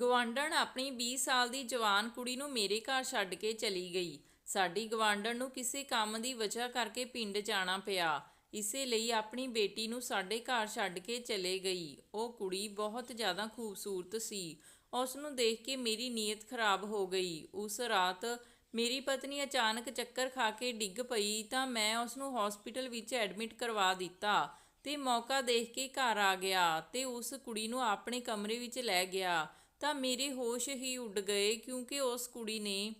ਗਵਾਂਢਣ ਆਪਣੀ 20 ਸਾਲ ਦੀ ਜਵਾਨ ਕੁੜੀ ਨੂੰ ਮੇਰੇ ਘਰ ਛੱਡ ਕੇ ਚਲੀ ਗਈ। ਸਾਡੀ ਗਵਾਂਢਣ ਨੂੰ ਕਿਸੇ ਕੰਮ ਦੀ ਵਜ੍ਹਾ ਕਰਕੇ ਪਿੰਡ ਜਾਣਾ ਪਿਆ। ਇਸੇ ਲਈ ਆਪਣੀ ਬੇਟੀ ਨੂੰ ਸਾਡੇ ਘਰ ਛੱਡ ਕੇ ਚਲੇ ਗਈ। ਉਹ ਕੁੜੀ ਬਹੁਤ ਜ਼ਿਆਦਾ ਖੂਬਸੂਰਤ ਸੀ। ਉਸ ਨੂੰ ਦੇਖ ਕੇ ਮੇਰੀ ਨੀਅਤ ਖਰਾਬ ਹੋ ਗਈ। ਉਸ ਰਾਤ ਮੇਰੀ ਪਤਨੀ ਅਚਾਨਕ ਚੱਕਰ ਖਾ ਕੇ ਡਿੱਗ ਪਈ ਤਾਂ ਮੈਂ ਉਸ ਨੂੰ ਹਸਪੀਟਲ ਵਿੱਚ ਐਡਮਿਟ ਕਰਵਾ ਦਿੱਤਾ ਤੇ ਮੌਕਾ ਦੇਖ ਕੇ ਘਰ ਆ ਗਿਆ ਤੇ ਉਸ ਕੁੜੀ ਨੂੰ ਆਪਣੇ ਕਮਰੇ ਵਿੱਚ ਲੈ ਗਿਆ। ਤਾਂ ਮੇਰੇ ਹੋਸ਼ ਹੀ ਉੱਡ ਗਏ ਕਿਉਂਕਿ ਉਸ ਕੁੜੀ ਨੇ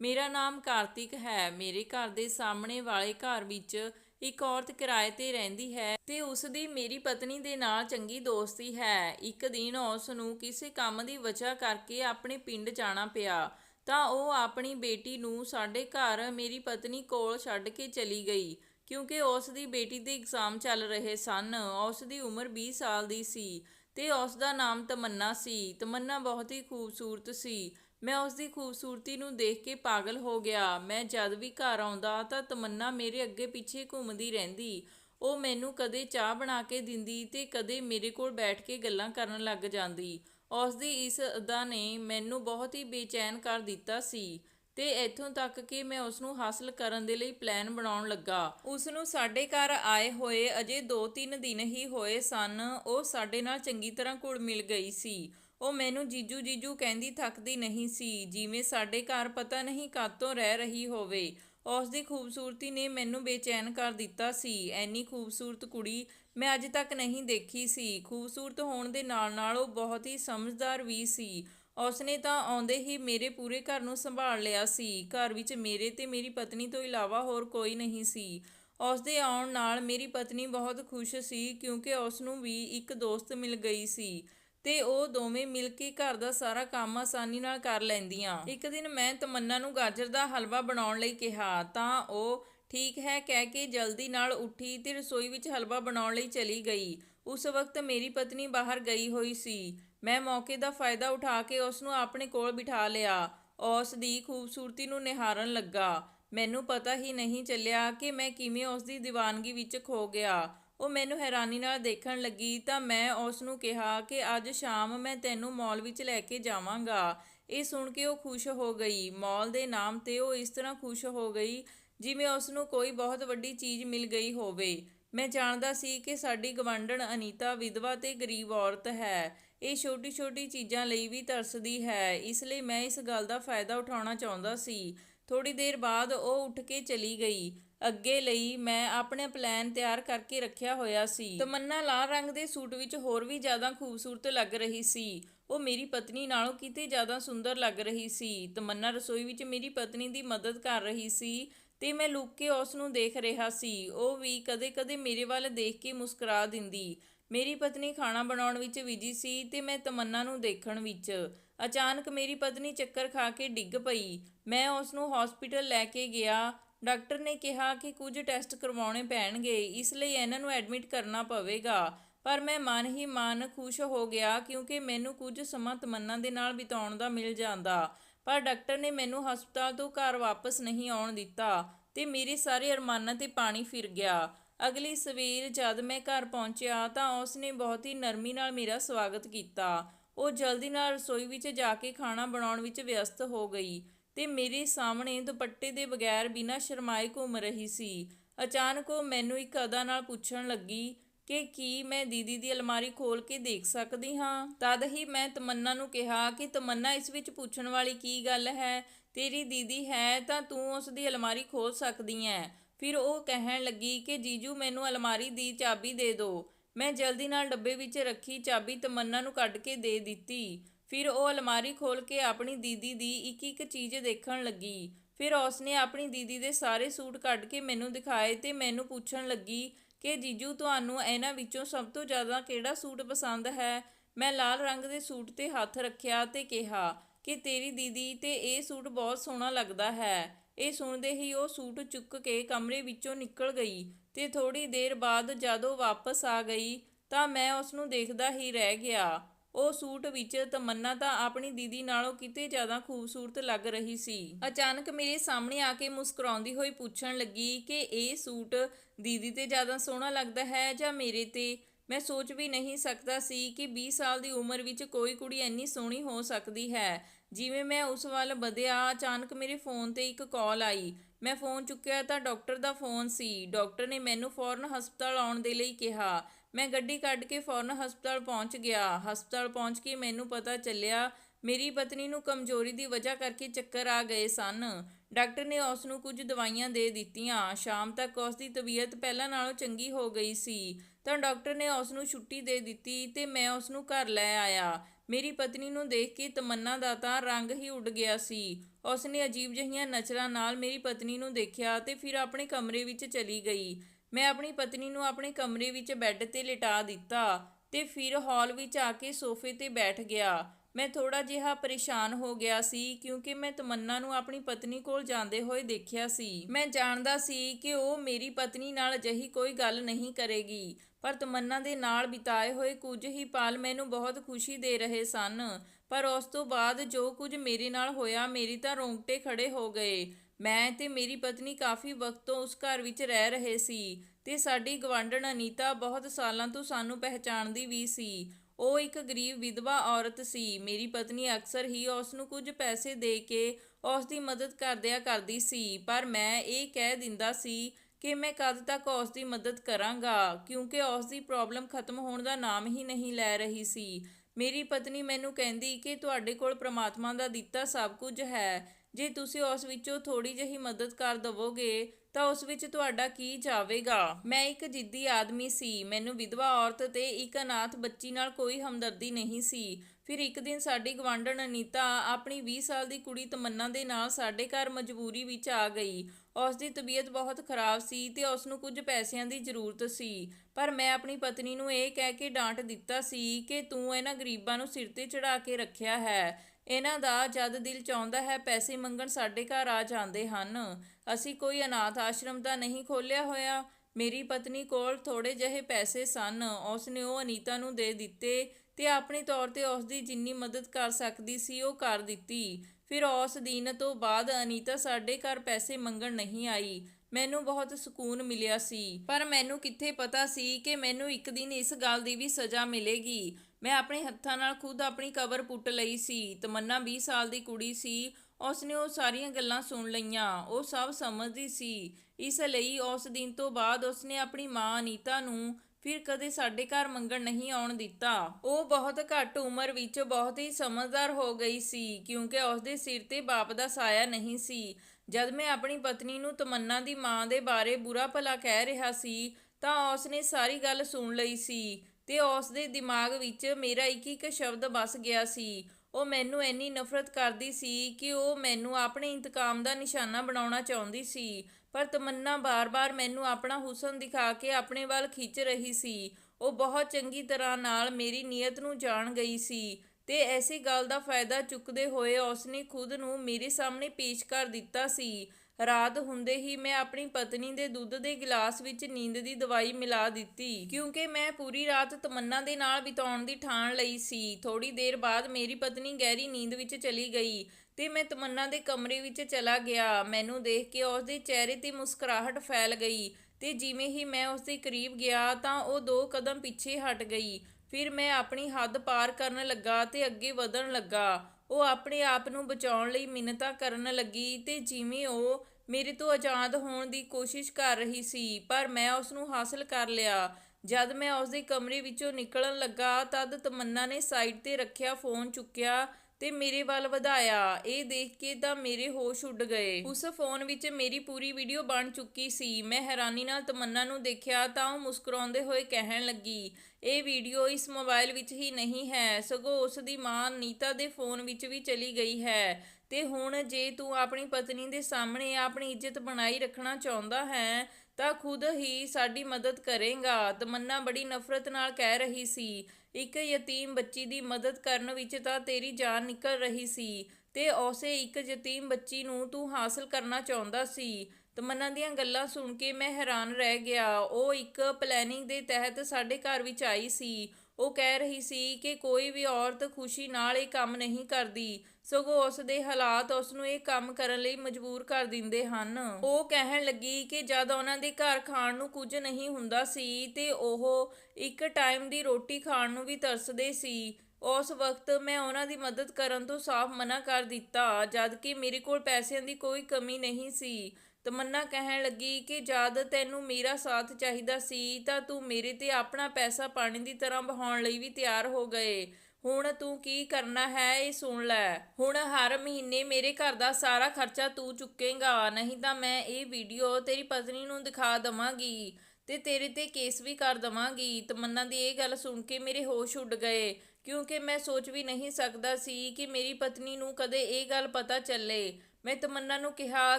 ਮੇਰਾ ਨਾਮ ਕਾਰਤਿਕ ਹੈ। ਮੇਰੇ ਘਰ ਦੇ ਸਾਹਮਣੇ ਵਾਲੇ ਘਰ ਵਿੱਚ ਇੱਕ ਔਰਤ ਕਿਰਾਏ ਤੇ ਰਹਿੰਦੀ ਹੈ ਤੇ ਉਸ ਦੀ ਮੇਰੀ ਪਤਨੀ ਦੇ ਨਾਲ ਚੰਗੀ ਦੋਸਤੀ ਹੈ। ਇੱਕ ਦਿਨ ਉਸ ਨੂੰ ਕਿਸੇ ਕੰਮ ਦੀ ਵਜ੍ਹਾ ਕਰਕੇ ਆਪਣੇ ਪਿੰਡ ਜਾਣਾ ਪਿਆ ਤਾਂ ਉਹ ਆਪਣੀ ਬੇਟੀ ਨੂੰ ਸਾਡੇ ਘਰ ਮੇਰੀ ਪਤਨੀ ਕੋਲ ਛੱਡ ਕੇ ਚਲੀ ਗਈ ਕਿਉਂਕਿ ਉਸ ਦੀ ਬੇਟੀ ਦੇ ਇਗਜ਼ਾਮ ਚੱਲ ਰਹੇ ਸਨ। ਉਸ ਦੀ ਉਮਰ 20 ਸਾਲ ਦੀ ਸੀ। ਤੇ ਉਸ ਦਾ ਨਾਮ ਤਮੰਨਾ ਸੀ। ਤਮੰਨਾ ਬਹੁਤ ਹੀ ਖੂਬਸੂਰਤ ਸੀ। ਮੈਂ ਉਸ ਦੀ ਖੂਬਸੂਰਤੀ ਨੂੰ ਦੇਖ ਕੇ ਪਾਗਲ ਹੋ ਗਿਆ। ਮੈਂ ਜਦ ਵੀ ਘਰ ਆਉਂਦਾ ਤਾਂ ਤਮੰਨਾ ਮੇਰੇ ਅੱਗੇ ਪਿੱਛੇ ਘੁੰਮਦੀ ਰਹਿੰਦੀ। ਉਹ ਮੈਨੂੰ ਕਦੇ ਚਾਹ ਬਣਾ ਕੇ ਦਿੰਦੀ ਤੇ ਕਦੇ ਮੇਰੇ ਕੋਲ ਬੈਠ ਕੇ ਗੱਲਾਂ ਕਰਨ ਲੱਗ ਜਾਂਦੀ। ਉਸ ਦੀ ਇਸ ਅਦਾ ਨੇ ਮੈਨੂੰ ਬਹੁਤ ਹੀ ਬੇਚੈਨ ਕਰ ਦਿੱਤਾ ਸੀ। ਤੇ ਇੱਥੋਂ ਤੱਕ ਕਿ ਮੈਂ ਉਸ ਨੂੰ ਹਾਸਲ ਕਰਨ ਦੇ ਲਈ ਪਲਾਨ ਬਣਾਉਣ ਲੱਗਾ। ਉਸ ਨੂੰ ਸਾਡੇ ਘਰ ਆਏ ਹੋਏ ਅਜੇ 2-3 ਦਿਨ ਹੀ ਹੋਏ ਸਨ। ਉਹ ਸਾਡੇ ਨਾਲ ਚੰਗੀ ਤਰ੍ਹਾਂ ਘੁਲ ਮਿਲ ਗਈ ਸੀ। ਉਹ ਮੈਨੂੰ ਜੀਜੂ ਜੀਜੂ ਕਹਿੰਦੀ ਥੱਕਦੀ ਨਹੀਂ ਸੀ, ਜਿਵੇਂ ਸਾਡੇ ਘਰ ਪਤਾ ਨਹੀਂ ਕਾਤੋਂ ਰਹਿ ਰਹੀ ਹੋਵੇ। ਉਸ ਦੀ ਖੂਬਸੂਰਤੀ ਨੇ ਮੈਨੂੰ ਬੇਚੈਨ ਕਰ ਦਿੱਤਾ ਸੀ। ਐਨੀ ਖੂਬਸੂਰਤ ਕੁੜੀ ਮੈਂ ਅੱਜ ਤੱਕ ਨਹੀਂ ਦੇਖੀ ਸੀ। ਖੂਬਸੂਰਤ ਹੋਣ ਦੇ ਨਾਲ ਨਾਲ ਉਹ ਬਹੁਤ ਹੀ ਸਮਝਦਾਰ ਵੀ ਸੀ। ਉਸਨੇ ਤਾਂ ਆਉਂਦੇ ਹੀ ਮੇਰੇ ਪੂਰੇ ਘਰ ਨੂੰ ਸੰਭਾਲ ਲਿਆ ਸੀ। ਘਰ ਵਿੱਚ ਮੇਰੇ ਤੇ ਮੇਰੀ ਪਤਨੀ ਤੋਂ ਇਲਾਵਾ ਹੋਰ ਕੋਈ ਨਹੀਂ ਸੀ। ਉਸ ਦੇ ਆਉਣ ਨਾਲ ਮੇਰੀ ਪਤਨੀ ਬਹੁਤ ਖੁਸ਼ ਸੀ ਕਿਉਂਕਿ ਉਸ ਨੂੰ ਵੀ ਇੱਕ ਦੋਸਤ ਮਿਲ ਗਈ ਸੀ ਤੇ ਉਹ ਦੋਵੇਂ ਮਿਲ ਕੇ ਘਰ ਦਾ ਸਾਰਾ ਕੰਮ ਆਸਾਨੀ ਨਾਲ ਕਰ ਲੈਂਦੀਆਂ। ਇੱਕ ਦਿਨ ਮੈਂ ਤਮੰਨਾ ਨੂੰ ਗਾਜਰ ਦਾ ਹਲਵਾ ਬਣਾਉਣ ਲਈ ਕਿਹਾ, ਤਾਂ ਉਹ ਠੀਕ ਹੈ ਕਹਿ ਕੇ ਜਲਦੀ ਨਾਲ ਉੱਠੀ ਤੇ ਰਸੋਈ ਵਿੱਚ ਹਲਵਾ ਬਣਾਉਣ ਲਈ ਚਲੀ ਗਈ। ਉਸ ਵਕਤ ਮੇਰੀ ਪਤਨੀ ਬਾਹਰ ਗਈ ਹੋਈ ਸੀ। ਮੈਂ ਮੌਕੇ ਦਾ ਫਾਇਦਾ ਉਠਾ ਕੇ ਉਸ ਨੂੰ ਆਪਣੇ ਕੋਲ ਬਿਠਾ ਲਿਆ। ਉਸ ਦੀ ਖੂਬਸੂਰਤੀ ਨੂੰ ਨਿਹਾਰਨ ਲੱਗਾ। ਮੈਨੂੰ ਪਤਾ ਹੀ ਨਹੀਂ ਚੱਲਿਆ ਕਿ ਮੈਂ ਕਿਵੇਂ ਉਸ ਦੀ ਦੀਵਾਨਗੀ ਵਿੱਚ ਖੋ ਗਿਆ। ਉਹ ਮੈਨੂੰ ਹੈਰਾਨੀ ਨਾਲ ਦੇਖਣ ਲੱਗੀ ਤਾਂ ਮੈਂ ਉਸ ਨੂੰ ਕਿਹਾ ਕਿ ਅੱਜ ਸ਼ਾਮ ਮੈਂ ਤੈਨੂੰ ਮਾਲ ਵਿੱਚ ਲੈ ਕੇ ਜਾਵਾਂਗਾ। ਇਹ ਸੁਣ ਕੇ ਉਹ ਖੁਸ਼ ਹੋ ਗਈ। ਮਾਲ ਦੇ ਨਾਮ ਤੇ ਉਹ ਇਸ ਤਰ੍ਹਾਂ ਖੁਸ਼ ਹੋ ਗਈ ਜਿਵੇਂ ਉਸ ਨੂੰ ਕੋਈ ਬਹੁਤ ਵੱਡੀ ਚੀਜ਼ ਮਿਲ ਗਈ ਹੋਵੇ। ਮੈਂ ਜਾਣਦਾ ਸੀ ਕਿ ਸਾਡੀ ਗਵੰਡਣ ਅਨੀਤਾ ਵਿਧਵਾ ਤੇ ਗਰੀਬ ਔਰਤ ਹੈ। ਇਹ ਛੋਟੀ-ਛੋਟੀ ਚੀਜ਼ਾਂ ਲਈ ਵੀ ਤਰਸਦੀ ਹੈ। ਇਸ ਲਈ ਮੈਂ ਇਸ ਗੱਲ ਦਾ ਫਾਇਦਾ ਉਠਾਉਣਾ ਚਾਹੁੰਦਾ ਸੀ। ਥੋੜੀ ਦੇਰ ਬਾਅਦ ਉਹ ਉੱਠ ਕੇ ਚਲੀ ਗਈ। ਅੱਗੇ ਲਈ ਮੈਂ ਆਪਣੇ ਪਲਾਨ ਤਿਆਰ ਕਰਕੇ ਰੱਖਿਆ ਹੋਇਆ ਸੀ। ਤਮੰਨਾ ਲਾਲ ਰੰਗ ਦੇ ਸੂਟ ਵਿੱਚ ਹੋਰ ਵੀ ਜ਼ਿਆਦਾ ਖੂਬਸੂਰਤ ਲੱਗ ਰਹੀ ਸੀ। ਉਹ ਮੇਰੀ ਪਤਨੀ ਨਾਲੋਂ ਕਿਤੇ ਜ਼ਿਆਦਾ ਸੁੰਦਰ ਲੱਗ ਰਹੀ ਸੀ। ਤਮੰਨਾ ਰਸੋਈ ਵਿੱਚ ਮੇਰੀ ਪਤਨੀ ਦੀ ਮਦਦ ਕਰ ਰਹੀ ਸੀ ਤੇ ਮੈਂ ਲੁੱਕ ਕੇ ਉਸ ਨੂੰ ਦੇਖ ਰਿਹਾ ਸੀ। ਉਹ ਵੀ ਕਦੇ-ਕਦੇ ਮੇਰੇ ਵੱਲ ਦੇਖ ਕੇ ਮੁਸਕਰਾ ਦਿੰਦੀ। ਮੇਰੀ ਪਤਨੀ ਖਾਣਾ ਬਣਾਉਣ ਵਿੱਚ ਵਿਜੀ ਸੀ ਤੇ ਮੈਂ ਤਮੰਨਾ ਨੂੰ ਦੇਖਣ ਵਿੱਚ। ਅਚਾਨਕ ਮੇਰੀ ਪਤਨੀ ਚੱਕਰ ਖਾ ਕੇ ਡਿੱਗ ਪਈ। ਮੈਂ ਉਸ ਨੂੰ ਹਸਪੀਟਲ ਲੈ ਕੇ ਗਿਆ। ਡਾਕਟਰ ਨੇ ਕਿਹਾ ਕਿ ਕੁਝ ਟੈਸਟ ਕਰਵਾਉਣੇ ਪੈਣਗੇ, ਇਸ ਲਈ ਇਹਨਾਂ ਨੂੰ ਐਡਮਿਟ ਕਰਨਾ ਪਵੇਗਾ। ਪਰ ਮੈਂ ਮਨ ਹੀ ਮਨ ਖੁਸ਼ ਹੋ ਗਿਆ ਕਿਉਂਕਿ ਮੈਨੂੰ ਕੁਝ ਸਮਾਂ ਤਮੰਨਾ ਦੇ ਨਾਲ ਬਿਤਾਉਣ ਦਾ ਮਿਲ ਜਾਂਦਾ। ਪਰ ਡਾਕਟਰ ਨੇ ਮੈਨੂੰ ਹਸਪਤਾਲ ਤੋਂ ਘਰ ਵਾਪਸ ਨਹੀਂ ਆਉਣ ਦਿੱਤਾ ਤੇ ਮੇਰੇ ਸਾਰੇ ਅਰਮਾਨਾਂ ਤੇ ਪਾਣੀ ਫਿਰ ਗਿਆ। ਅਗਲੀ ਸਵੇਰ ਜਦ ਮੈਂ ਘਰ ਪਹੁੰਚਿਆ ਤਾਂ ਉਸ ਨੇ ਬਹੁਤ ਹੀ ਨਰਮੀ ਨਾਲ ਮੇਰਾ ਸਵਾਗਤ ਕੀਤਾ। ਉਹ ਜਲਦੀ ਨਾਲ ਰਸੋਈ ਵਿੱਚ ਜਾ ਕੇ ਖਾਣਾ ਬਣਾਉਣ ਵਿੱਚ ਵਿਅਸਤ ਹੋ ਗਈ ਤੇ ਮੇਰੇ ਸਾਹਮਣੇ ਦੁਪੱਟੇ ਦੇ ਬਗੈਰ ਬਿਨਾਂ ਸ਼ਰਮਾਏ ਘੁੰਮ ਰਹੀ ਸੀ। ਅਚਾਨਕ ਉਹ ਮੈਨੂੰ ਇੱਕ ਅਦਾ ਨਾਲ ਪੁੱਛਣ ਲੱਗੀ ਕਿ ਕੀ ਮੈਂ ਦੀਦੀ ਦੀ ਅਲਮਾਰੀ ਖੋਲ ਕੇ ਦੇਖ ਸਕਦੀ ਹਾਂ? ਤਦ ਹੀ ਮੈਂ ਤਮੰਨਾ ਨੂੰ ਕਿਹਾ ਕਿ ਤਮੰਨਾ, ਇਸ ਵਿੱਚ ਪੁੱਛਣ ਵਾਲੀ ਕੀ ਗੱਲ ਹੈ? ਤੇਰੀ ਦੀਦੀ ਹੈ ਤਾਂ ਤੂੰ ਉਸ ਦੀ ਅਲਮਾਰੀ ਖੋਲ ਸਕਦੀ ਹੈ। ਫਿਰ ਉਹ ਕਹਿਣ ਲੱਗੀ ਕਿ, ਜੀਜੂ, ਮੈਨੂੰ ਅਲਮਾਰੀ ਦੀ ਚਾਬੀ ਦੇ ਦਿਓ ਮੈਂ ਜਲਦੀ ਨਾਲ ਡੱਬੇ ਵਿੱਚ ਰੱਖੀ ਚਾਬੀ ਤਮੰਨਾ ਨੂੰ ਕੱਢ ਕੇ ਦੇ ਦਿੱਤੀ। ਫਿਰ ਉਹ ਅਲਮਾਰੀ ਖੋਲ ਕੇ ਆਪਣੀ ਦੀਦੀ ਦੀ ਇੱਕ ਇੱਕ ਚੀਜ਼ ਦੇਖਣ ਲੱਗੀ। ਫਿਰ ਉਸਨੇ ਆਪਣੀ ਦੀਦੀ ਦੇ ਸਾਰੇ ਸੂਟ ਕੱਢ ਕੇ ਮੈਨੂੰ ਦਿਖਾਏ ਤੇ ਮੈਨੂੰ ਪੁੱਛਣ ਲੱਗੀ ਕਿ, ਜੀਜੂ, ਤੁਹਾਨੂੰ ਇਹਨਾਂ ਵਿੱਚੋਂ ਸਭ ਤੋਂ ਜ਼ਿਆਦਾ ਕਿਹੜਾ ਸੂਟ ਪਸੰਦ ਹੈ? ਮੈਂ ਲਾਲ ਰੰਗ ਦੇ ਸੂਟ ਤੇ ਹੱਥ ਰੱਖਿਆ ਤੇ ਕਿਹਾ ਕਿ, ਤੇਰੀ ਦੀਦੀ ਤੇ ਇਹ ਸੂਟ ਬਹੁਤ ਸੋਹਣਾ ਲੱਗਦਾ ਹੈ। ਇਹ ਸੁਣਦੇ ਹੀ ਉਹ ਸੂਟ ਚੁੱਕ ਕੇ ਕਮਰੇ ਵਿੱਚੋਂ ਨਿਕਲ ਗਈ ਤੇ ਥੋੜੀ ਦੇਰ ਬਾਅਦ ਜਦੋਂ ਵਾਪਸ ਆ ਗਈ ਤਾਂ ਮੈਂ ਉਸ ਨੂੰ ਦੇਖਦਾ ਹੀ ਰਹਿ ਗਿਆ। ਉਹ ਸੂਟ ਵਿੱਚ ਤਮੰਨਾ ਤਾਂ ਆਪਣੀ ਦੀਦੀ ਨਾਲੋਂ ਕਿਤੇ ਜ਼ਿਆਦਾ ਖੂਬਸੂਰਤ ਲੱਗ ਰਹੀ ਸੀ। ਅਚਾਨਕ ਮੇਰੇ ਸਾਹਮਣੇ ਆ ਕੇ ਮੁਸਕਰਾਉਂਦੀ ਹੋਈ ਪੁੱਛਣ ਲੱਗੀ ਕਿ ਇਹ ਸੂਟ ਦੀਦੀ ਤੇ ਜ਼ਿਆਦਾ ਸੋਹਣਾ ਲੱਗਦਾ ਹੈ ਜਾਂ ਮੇਰੇ ਤੇ? ਮੈਂ ਸੋਚ ਵੀ ਨਹੀਂ ਸਕਦਾ ਸੀ ਕਿ 20 ਸਾਲ ਦੀ ਉਮਰ ਵਿੱਚ ਕੋਈ ਕੁੜੀ ਇੰਨੀ ਸੋਹਣੀ ਹੋ ਸਕਦੀ ਹੈ। ਜਿਵੇਂ ਮੈਂ ਉਸ ਵੱਲ ਵਧਿਆ, ਅਚਾਨਕ ਮੇਰੇ ਫੋਨ ਤੇ ਇੱਕ ਕਾਲ ਆਈ। ਮੈਂ ਫੋਨ ਚੁੱਕਿਆ ਤਾਂ ਡਾਕਟਰ ਦਾ ਫੋਨ ਸੀ। ਡਾਕਟਰ ਨੇ ਮੈਨੂੰ ਫੌਰਨ ਹਸਪਤਾਲ ਆਉਣ ਦੇ ਲਈ ਕਿਹਾ। ਮੈਂ ਗੱਡੀ ਕੱਢ ਕੇ ਫੌਰਨ ਹਸਪਤਾਲ ਪਹੁੰਚ ਗਿਆ। ਹਸਪਤਾਲ ਪਹੁੰਚ ਕੇ ਮੈਨੂੰ ਪਤਾ ਚੱਲਿਆ, ਮੇਰੀ ਪਤਨੀ ਨੂੰ ਕਮਜ਼ੋਰੀ ਦੀ ਵਜ੍ਹਾ ਕਰਕੇ ਚੱਕਰ ਆ ਗਏ ਸਨ। ਡਾਕਟਰ ਨੇ ਉਸ ਨੂੰ ਕੁਝ ਦਵਾਈਆਂ ਦੇ ਦਿੱਤੀਆਂ। ਸ਼ਾਮ ਤੱਕ ਉਸ ਦੀ ਤਬੀਅਤ ਪਹਿਲਾਂ ਨਾਲੋਂ ਚੰਗੀ ਹੋ ਗਈ ਸੀ। ਤਾਂ ਡਾਕਟਰ ਨੇ ਉਸ ਨੂੰ ਛੁੱਟੀ ਦੇ ਦਿੱਤੀ ਤੇ ਮੈਂ ਉਸ ਨੂੰ ਘਰ ਲੈ ਆਇਆ। ਮੇਰੀ ਪਤਨੀ ਨੂੰ ਦੇਖ ਕੇ ਤਮੰਨਾ ਦਾ ਤਾਂ ਰੰਗ ਹੀ ਉੱਡ ਗਿਆ ਸੀ। ਉਸ ਨੇ ਅਜੀਬ ਜਿਹੀਆਂ ਨਜ਼ਰਾਂ ਨਾਲ ਮੇਰੀ ਪਤਨੀ ਨੂੰ ਦੇਖਿਆ ਤੇ ਫਿਰ ਆਪਣੇ ਕਮਰੇ ਵਿੱਚ ਚਲੀ ਗਈ। ਮੈਂ ਆਪਣੀ ਪਤਨੀ ਨੂੰ ਆਪਣੇ ਕਮਰੇ ਵਿੱਚ ਬੈੱਡ ਤੇ ਲਿਟਾ ਦਿੱਤਾ ਤੇ ਫਿਰ ਹਾਲ ਵਿੱਚ ਆ ਕੇ ਸੋਫੇ ਤੇ ਬੈਠ ਗਿਆ। ਮੈਂ ਥੋੜਾ ਜਿਹਾ ਪਰੇਸ਼ਾਨ ਹੋ ਗਿਆ ਸੀ ਕਿਉਂਕਿ ਮੈਂ ਤਮੰਨਾ ਨੂੰ ਆਪਣੀ ਪਤਨੀ ਕੋਲ ਜਾਂਦੇ ਹੋਏ ਦੇਖਿਆ ਸੀ। ਮੈਂ ਜਾਣਦਾ ਸੀ ਕਿ ਉਹ ਮੇਰੀ ਪਤਨੀ ਨਾਲ ਅਜਿਹੀ ਕੋਈ ਗੱਲ ਨਹੀਂ ਕਰੇਗੀ, ਪਰ ਤਮੰਨਾ ਦੇ ਨਾਲ ਬਿਤਾਏ ਹੋਏ ਕੁਝ ਹੀ ਪਲ ਮੈਨੂੰ ਬਹੁਤ ਖੁਸ਼ੀ ਦੇ ਰਹੇ ਸਨ। ਪਰ ਉਸ ਤੋਂ ਬਾਅਦ ਜੋ ਕੁਝ ਮੇਰੇ ਨਾਲ ਹੋਇਆ, ਮੇਰੀ ਤਾਂ ਰੋਂਗਟੇ ਖੜੇ ਹੋ ਗਏ। ਮੈਂ ਤੇ ਮੇਰੀ ਪਤਨੀ ਕਾਫੀ ਵਕਤ ਤੋਂ ਉਸ ਘਰ ਵਿੱਚ ਰਹਿ ਰਹੇ ਸੀ ਤੇ ਸਾਡੀ ਗਵਾਂਢਣ ਅਨੀਤਾ ਬਹੁਤ ਸਾਲਾਂ ਤੋਂ ਸਾਨੂੰ ਪਹਿਚਾਣਦੀ ਵੀ ਸੀ। ਉਹ ਇੱਕ ਗਰੀਬ ਵਿਧਵਾ ਔਰਤ ਸੀ। ਮੇਰੀ ਪਤਨੀ ਅਕਸਰ ਹੀ ਉਸ ਨੂੰ ਕੁਝ ਪੈਸੇ ਦੇ ਕੇ ਉਸ ਦੀ ਮਦਦ ਕਰਦਿਆ ਕਰਦੀ ਸੀ। ਪਰ ਮੈਂ ਇਹ ਕਹਿ ਦਿੰਦਾ ਸੀ ਕਿ ਮੈਂ ਕਦ ਤੱਕ ਉਸ ਦੀ ਮਦਦ ਕਰਾਂਗਾ, ਕਿਉਂਕਿ ਉਸ ਦੀ ਪ੍ਰੋਬਲਮ ਖਤਮ ਹੋਣ ਦਾ ਨਾਮ ਹੀ ਨਹੀਂ ਲੈ ਰਹੀ ਸੀ। ਮੇਰੀ ਪਤਨੀ ਮੈਨੂੰ ਕਹਿੰਦੀ ਕਿ ਤੁਹਾਡੇ ਕੋਲ ਪ੍ਰਮਾਤਮਾ ਦਾ ਦਿੱਤਾ ਸਭ ਕੁਝ ਹੈ। ਜੇ ਤੁਸੀਂ ਉਸ ਵਿੱਚੋਂ ਥੋੜੀ ਜਿਹੀ ਮਦਦ ਕਰ ਦਵੋਗੇ ਤਾਂ ਉਸ ਵਿੱਚ ਤੁਹਾਡਾ ਕੀ ਜਾਵੇਗਾ? ਮੈਂ ਇੱਕ ਜਿੱਦੀ ਆਦਮੀ ਸੀ। ਮੈਨੂੰ ਵਿਧਵਾ ਔਰਤ ਤੇ ਇੱਕ ਅਨਾਥ ਬੱਚੀ ਨਾਲ ਕੋਈ ਹਮਦਰਦੀ ਨਹੀਂ ਸੀ। ਫਿਰ ਇੱਕ ਦਿਨ ਸਾਡੀ ਗਵਾਂਢਣ ਅਨੀਤਾ ਆਪਣੀ 20 ਸਾਲ ਦੀ ਕੁੜੀ ਤਮੰਨਾ ਦੇ ਨਾਲ ਸਾਡੇ ਘਰ ਮਜਬੂਰੀ ਵਿੱਚ ਆ ਗਈ। ਉਸ ਦੀ ਤਬੀਅਤ ਬਹੁਤ ਖਰਾਬ ਸੀ ਤੇ ਉਸ ਨੂੰ ਕੁਝ ਪੈਸਿਆਂ ਦੀ ਜ਼ਰੂਰਤ ਸੀ। ਪਰ ਮੈਂ ਆਪਣੀ ਪਤਨੀ ਨੂੰ ਇਹ ਕਹਿ ਕੇ ਡਾਂਟ ਦਿੱਤਾ ਸੀ ਕਿ ਤੂੰ ਇਹਨਾਂ ਗਰੀਬਾਂ ਨੂੰ ਸਿਰ ਤੇ ਚੜਾ ਕੇ ਰੱਖਿਆ ਹੈ। ਇਹਨਾਂ ਦਾ ਜਦ ਦਿਲ ਚਾਹੁੰਦਾ ਹੈ ਪੈਸੇ ਮੰਗਣ ਸਾਡੇ ਘਰ ਆ ਜਾਂਦੇ ਹਨ। ਅਸੀਂ ਕੋਈ ਅਨਾਥ ਆਸ਼ਰਮ ਤਾਂ ਨਹੀਂ ਖੋਲਿਆ ਹੋਇਆ। ਮੇਰੀ ਪਤਨੀ ਕੋਲ ਥੋੜੇ ਜਿਹੇ ਪੈਸੇ ਸਨ। ਉਸ ਨੇ ਉਹ ਅਨੀਤਾ ਨੂੰ ਦੇ ਦਿੱਤੇ ਤੇ ਆਪਣੇ ਤੌਰ ਤੇ ਉਸ ਦੀ ਜਿੰਨੀ ਮਦਦ ਕਰ ਸਕਦੀ ਸੀ ਉਹ ਕਰ ਦਿੱਤੀ। ਫਿਰ ਉਸ ਦਿਨ ਤੋਂ ਬਾਅਦ ਅਨੀਤਾ ਸਾਡੇ ਘਰ ਪੈਸੇ ਮੰਗਣ ਨਹੀਂ ਆਈ। ਮੈਨੂੰ ਬਹੁਤ ਸਕੂਨ ਮਿਲਿਆ ਸੀ। ਪਰ ਮੈਨੂੰ ਕਿੱਥੇ ਪਤਾ ਸੀ ਕਿ ਮੈਨੂੰ ਇੱਕ ਦਿਨ ਇਸ ਗੱਲ ਦੀ ਵੀ ਸਜ਼ਾ ਮਿਲੇਗੀ। ਮੈਂ ਆਪਣੇ ਹੱਥਾਂ ਨਾਲ ਖੁਦ ਆਪਣੀ ਕਬਰ ਪੁੱਟ ਲਈ ਸੀ। ਤਮੰਨਾ 20 ਸਾਲ ਦੀ ਕੁੜੀ ਸੀ। ਉਸਨੇ ਉਹ ਸਾਰੀਆਂ ਗੱਲਾਂ ਸੁਣ ਲਈਆਂ। ਉਹ ਸਭ ਸਮਝਦੀ ਸੀ। ਇਸ ਲਈ ਉਸ ਦਿਨ ਤੋਂ ਬਾਅਦ ਉਸਨੇ ਆਪਣੀ ਮਾਂ ਅਨੀਤਾ ਨੂੰ ਫਿਰ ਕਦੇ ਸਾਡੇ ਘਰ ਮੰਗਣ ਨਹੀਂ ਆਉਣ ਦਿੱਤਾ। ਉਹ ਬਹੁਤ ਘੱਟ ਉਮਰ ਵਿੱਚ ਬਹੁਤ ਹੀ ਸਮਝਦਾਰ ਹੋ ਗਈ ਸੀ, ਕਿਉਂਕਿ ਉਸਦੇ ਸਿਰ ਤੇ ਬਾਪ ਦਾ ਸਾਇਆ ਨਹੀਂ ਸੀ। ਜਦ ਮੈਂ ਆਪਣੀ ਪਤਨੀ ਨੂੰ ਤਮੰਨਾ ਦੀ ਮਾਂ ਦੇ ਬਾਰੇ ਬੁਰਾ ਭਲਾ ਕਹਿ ਰਿਹਾ ਸੀ, ਤਾਂ ਉਸਨੇ ਸਾਰੀ ਗੱਲ ਸੁਣ ਲਈ ਸੀ। ਤੇ ਉਸ ਦੇ ਦਿਮਾਗ ਵਿੱਚ ਮੇਰਾ ਇੱਕ ਇੱਕ ਸ਼ਬਦ ਵੱਸ ਗਿਆ ਸੀ। ਉਹ ਮੈਨੂੰ ਇੰਨੀ ਨਫ਼ਰਤ ਕਰਦੀ ਸੀ ਕਿ ਉਹ ਮੈਨੂੰ ਆਪਣੇ ਇੰਤਕਾਮ ਦਾ ਨਿਸ਼ਾਨਾ ਬਣਾਉਣਾ ਚਾਹੁੰਦੀ ਸੀ। ਪਰ ਤਮੰਨਾ ਬਾਰ-ਬਾਰ ਮੈਨੂੰ ਆਪਣਾ ਹੁਸਨ ਦਿਖਾ ਕੇ ਆਪਣੇ ਵੱਲ ਖਿੱਚ ਰਹੀ ਸੀ। ਉਹ ਬਹੁਤ ਚੰਗੀ ਤਰ੍ਹਾਂ ਨਾਲ ਮੇਰੀ ਨੀਅਤ ਨੂੰ ਜਾਣ ਗਈ ਸੀ। ਤੇ ਐਸੀ ਗੱਲ ਦਾ ਫਾਇਦਾ ਚੁੱਕਦੇ ਹੋਏ ਉਸਨੇ ਖੁਦ ਨੂੰ ਮੇਰੇ ਸਾਹਮਣੇ ਪੇਸ਼ ਕਰ ਦਿੱਤਾ ਸੀ। ਰਾਤ ਹੁੰਦੇ ਹੀ ਮੈਂ ਆਪਣੀ ਪਤਨੀ ਦੇ ਦੁੱਧ ਦੇ ਗਲਾਸ ਵਿੱਚ ਨੀਂਦ ਦੀ ਦਵਾਈ ਮਿਲਾ ਦਿੱਤੀ। ਕਿਉਂਕਿ ਮੈਂ ਪੂਰੀ ਰਾਤ ਤਮੰਨਾ ਦੇ ਨਾਲ ਬਿਤਾਉਣ ਦੀ ਠਾਣ ਲਈ ਸੀ। ਥੋੜੀ ਦੇਰ ਬਾਅਦ ਮੇਰੀ ਪਤਨੀ ਗਹਿਰੀ ਨੀਂਦ ਵਿੱਚ ਚਲੀ ਗਈ ਤੇ ਮੈਂ ਤਮੰਨਾ ਦੇ ਕਮਰੇ ਵਿੱਚ ਚਲਾ ਗਿਆ। ਮੈਨੂੰ ਦੇਖ ਕੇ ਉਸ ਦੇ ਚਿਹਰੇ ਤੇ ਮੁਸਕਰਾਹਟ ਫੈਲ ਗਈ ਤੇ ਜਿਵੇਂ ਹੀ ਮੈਂ ਉਸ ਦੇ ਕਰੀਬ ਗਿਆ ਤਾਂ ਉਹ ਦੋ ਕਦਮ ਪਿੱਛੇ ਹਟ ਗਈ। ਫਿਰ ਮੈਂ ਆਪਣੀ ਹੱਦ ਪਾਰ ਕਰਨ ਲੱਗਾ ਤੇ ਅੱਗੇ ਵਧਣ ਲੱਗਾ। ਉਹ ਆਪਣੇ ਆਪ ਨੂੰ ਬਚਾਉਣ ਲਈ ਮਿੰਨਤਾਂ ਕਰਨ ਲੱਗੀ ਤੇ ਜਿਵੇਂ ਉਹ ਮੇਰੇ ਤੋਂ ਆਜ਼ਾਦ ਹੋਣ ਦੀ ਕੋਸ਼ਿਸ਼ ਕਰ ਰਹੀ ਸੀ, ਪਰ ਮੈਂ ਉਸ ਨੂੰ ਹਾਸਲ ਕਰ ਲਿਆ। ਜਦ ਮੈਂ ਉਸ ਦੇ ਕਮਰੇ ਵਿੱਚੋਂ ਨਿਕਲਣ ਲੱਗਾ, ਤਦ ਤਮੰਨਾ ਨੇ ਸਾਈਡ ਤੇ ਰੱਖਿਆ, ਫੋਨ ਚੁੱਕਿਆ ਤੇ ਮੇਰੇ ਵੱਲ ਵਧਾਇਆ। ਇਹ ਦੇਖ ਕੇ ਤਾਂ ਮੇਰੇ ਹੋਸ਼ ਉੱਡ ਗਏ। ਉਸ ਫੋਨ ਵਿੱਚ ਮੇਰੀ ਪੂਰੀ ਵੀਡੀਓ ਬਣ ਚੁੱਕੀ ਸੀ। ਮੈਂ ਹੈਰਾਨੀ ਨਾਲ ਤਮੰਨਾ ਨੂੰ ਦੇਖਿਆ ਤਾਂ ਉਹ ਮੁਸਕਰਾਉਂਦੇ ਹੋਏ ਕਹਿਣ ਲੱਗੀ, ਇਹ ਵੀਡੀਓ ਇਸ ਮੋਬਾਈਲ ਵਿੱਚ ਹੀ ਨਹੀਂ ਹੈ। ਸਗੋਂ ਉਸ ਦੀ ਮਾਂ ਨੀਤਾ ਦੇ ਫੋਨ ਵਿੱਚ ਵੀ ਚਲੀ ਗਈ ਹੈ। ਤੇ ਹੁਣ ਜੇ ਤੂੰ ਆਪਣੀ ਪਤਨੀ ਦੇ ਸਾਹਮਣੇ ਆਪਣੀ ਇੱਜ਼ਤ ਬਣਾਈ ਰੱਖਣਾ ਚਾਹੁੰਦਾ ਹੈ ਤਾਂ ਖੁਦ ਹੀ ਸਾਡੀ ਮਦਦ ਕਰੇਗਾ। ਤਮੰਨਾ ਬੜੀ ਨਫ਼ਰਤ ਨਾਲ ਕਹਿ ਰਹੀ ਸੀ। ਇੱਕ ਯਤੀਮ ਬੱਚੀ ਦੀ ਮਦਦ ਕਰਨ ਵਿੱਚ ਤਾਂ ਤੇਰੀ ਜਾਨ ਨਿਕਲ ਰਹੀ ਸੀ ਤੇ ਉਸੇ ਇੱਕ ਯਤੀਮ ਬੱਚੀ ਨੂੰ ਤੂੰ ਹਾਸਲ ਕਰਨਾ ਚਾਹੁੰਦਾ ਸੀ। ਤਮੰਨਾ ਦੀਆਂ ਗੱਲਾਂ ਸੁਣ ਕੇ ਮੈਂ ਹੈਰਾਨ ਰਹਿ ਗਿਆ। ਉਹ ਇੱਕ ਪਲੈਨਿੰਗ ਦੇ ਤਹਿਤ ਸਾਡੇ ਘਰ ਵਿੱਚ ਆਈ ਸੀ। ਉਹ ਕਹਿ ਰਹੀ ਸੀ ਕਿ ਕੋਈ ਵੀ ਔਰਤ ਖੁਸ਼ੀ ਨਾਲ ਇਹ ਕੰਮ ਨਹੀਂ ਕਰਦੀ, ਸਗੋਂ ਉਸ ਦੇ ਹਾਲਾਤ ਉਸ ਨੂੰ ਇਹ ਕੰਮ ਕਰਨ ਲਈ ਮਜਬੂਰ ਕਰ ਦਿੰਦੇ ਹਨ। ਉਹ ਕਹਿਣ ਲੱਗੀ ਕਿ ਜਦ ਉਹਨਾਂ ਦੇ ਘਰ ਖਾਣ ਨੂੰ ਕੁਝ ਨਹੀਂ ਹੁੰਦਾ ਸੀ, ਤੇ ਉਹ ਇੱਕ ਟਾਈਮ ਦੀ ਰੋਟੀ ਖਾਣ ਨੂੰ ਵੀ ਤਰਸਦੇ ਸੀ। ਉਸ ਵਕਤ ਮੈਂ ਉਹਨਾਂ ਦੀ ਮਦਦ ਕਰਨ ਤੋਂ ਸਾਫ਼ ਮਨਾ ਕਰ ਦਿੱਤਾ, ਜਦ ਕਿ ਮੇਰੇ ਕੋਲ ਪੈਸਿਆਂ ਦੀ ਕੋਈ ਕਮੀ ਨਹੀਂ ਸੀ। ਤਮੰਨਾ ਕਹਿਣ ਲੱਗੀ ਕਿ ਜਦ ਤੈਨੂੰ ਮੇਰਾ ਸਾਥ ਚਾਹੀਦਾ ਸੀ ਤਾਂ ਤੂੰ ਮੇਰੇ ਤੇ ਆਪਣਾ ਪੈਸਾ ਪਾਣੀ ਦੀ ਤਰ੍ਹਾਂ ਵਹਾਉਣ ਲਈ ਵੀ ਤਿਆਰ ਹੋ ਗਏ। ਹੁਣ ਤੂੰ ਕੀ ਕਰਨਾ ਹੈ ਇਹ ਸੁਣ ਲੈ। ਹੁਣ ਹਰ ਮਹੀਨੇ ਮੇਰੇ ਘਰ ਦਾ ਸਾਰਾ ਖਰਚਾ ਤੂੰ ਚੁੱਕੇਗਾ, ਨਹੀਂ ਤਾਂ ਮੈਂ ਇਹ ਵੀਡੀਓ ਤੇਰੀ ਪਤਨੀ ਨੂੰ ਦਿਖਾ ਦਵਾਂਗੀ ਤੇ ਤੇਰੇ ਤੇ ਕੇਸ ਵੀ ਕਰ ਦਵਾਂਗੀ। ਤਮੰਨਾ ਦੀ ਇਹ ਗੱਲ ਸੁਣ ਕੇ ਮੇਰੇ ਹੋਸ਼ ਉੱਡ ਗਏ, ਕਿਉਂਕਿ ਮੈਂ ਸੋਚ ਵੀ ਨਹੀਂ ਸਕਦਾ ਸੀ ਕਿ ਮੇਰੀ ਪਤਨੀ ਨੂੰ ਕਦੇ ਇਹ ਗੱਲ ਪਤਾ ਚੱਲੇ। ਮੈਂ ਤਮੰਨਾ ਨੂੰ ਕਿਹਾ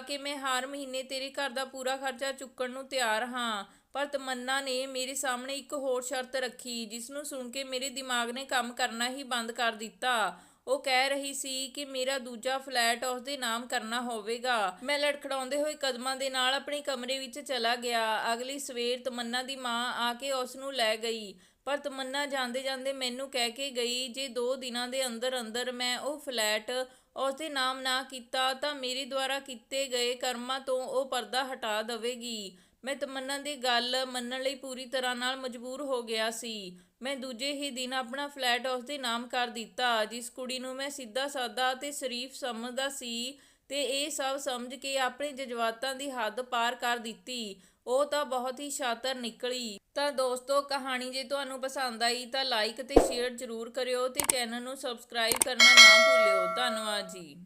ਕਿ ਮੈਂ ਹਰ ਮਹੀਨੇ ਤੇਰੇ ਘਰ ਦਾ ਪੂਰਾ ਖਰਚਾ ਚੁੱਕਣ ਨੂੰ ਤਿਆਰ ਹਾਂ, ਪਰ ਤਮੰਨਾ ਨੇ ਮੇਰੇ ਸਾਹਮਣੇ ਇੱਕ ਹੋਰ ਸ਼ਰਤ ਰੱਖੀ, ਜਿਸ ਨੂੰ ਸੁਣ ਕੇ ਮੇਰੇ ਦਿਮਾਗ ਨੇ ਕੰਮ ਕਰਨਾ ਹੀ ਬੰਦ ਕਰ ਦਿੱਤਾ। ਉਹ ਕਹਿ ਰਹੀ ਸੀ ਕਿ ਮੇਰਾ ਦੂਜਾ ਫਲੈਟ ਉਸ ਦੇ ਨਾਮ ਕਰਨਾ ਹੋਵੇਗਾ। ਮੈਂ ਲੜਖੜਾਉਂਦੇ ਹੋਏ ਕਦਮਾਂ ਦੇ ਨਾਲ ਆਪਣੇ ਕਮਰੇ ਵਿੱਚ ਚਲਾ ਗਿਆ। ਅਗਲੀ ਸਵੇਰ ਤਮੰਨਾ ਦੀ ਮਾਂ ਆ ਕੇ ਉਸ ਨੂੰ ਲੈ ਗਈ, ਪਰ ਤਮੰਨਾ ਜਾਂਦੇ ਜਾਂਦੇ ਮੈਨੂੰ ਕਹਿ ਕੇ ਗਈ, ਜੇ 2 ਦਿਨਾਂ ਦੇ ਅੰਦਰ ਅੰਦਰ ਮੈਂ ਉਹ ਫਲੈਟ ਉਸ ਦੇ ਨਾਮ ਨਾ ਕੀਤਾ ਤਾਂ ਮੇਰੇ ਦੁਆਰਾ ਕੀਤੇ ਗਏ ਕਰਮਾਂ ਤੋਂ ਉਹ ਪਰਦਾ ਹਟਾ ਦੇਵੇਗੀ। ਮੈਂ ਤਮੰਨਾ ਦੀ ਗੱਲ ਮੰਨਣ ਲਈ ਪੂਰੀ ਤਰ੍ਹਾਂ ਨਾਲ ਮਜਬੂਰ ਹੋ ਗਿਆ ਸੀ। ਮੈਂ ਦੂਜੇ ਹੀ ਦਿਨ ਆਪਣਾ ਫਲੈਟ ਉਸ ਦੇ ਨਾਮ ਕਰ ਦਿੱਤਾ, ਜਿਸ ਕੁੜੀ ਨੂੰ ਮੈਂ ਸਿੱਧਾ ਸਾਦਾ ਤੇ ਸ਼ਰੀਫ ਸਮਝਦਾ ਸੀ ਤੇ ਇਹ ਸਭ ਸਮਝ ਕੇ ਆਪਣੇ ਜਜ਼ਬਾਤਾਂ ਦੀ ਹੱਦ ਪਾਰ ਕਰ ਦਿੱਤੀ। ਉਹ ਤਾਂ ਬਹੁਤ ਹੀ ਸ਼ਾਤਰ ਨਿਕਲੀ। ਤਾਂ ਦੋਸਤੋ, ਕਹਾਣੀ ਜੇ ਤੁਹਾਨੂੰ ਪਸੰਦ ਆਈ ਤਾਂ ਲਾਈਕ ਤੇ ਸ਼ੇਅਰ ਜ਼ਰੂਰ ਕਰਿਓ ਤੇ ਚੈਨਲ ਨੂੰ ਸਬਸਕ੍ਰਾਈਬ ਕਰਨਾ ਨਾ ਭੁੱਲਿਓ। ਧੰਨਵਾਦ ਜੀ।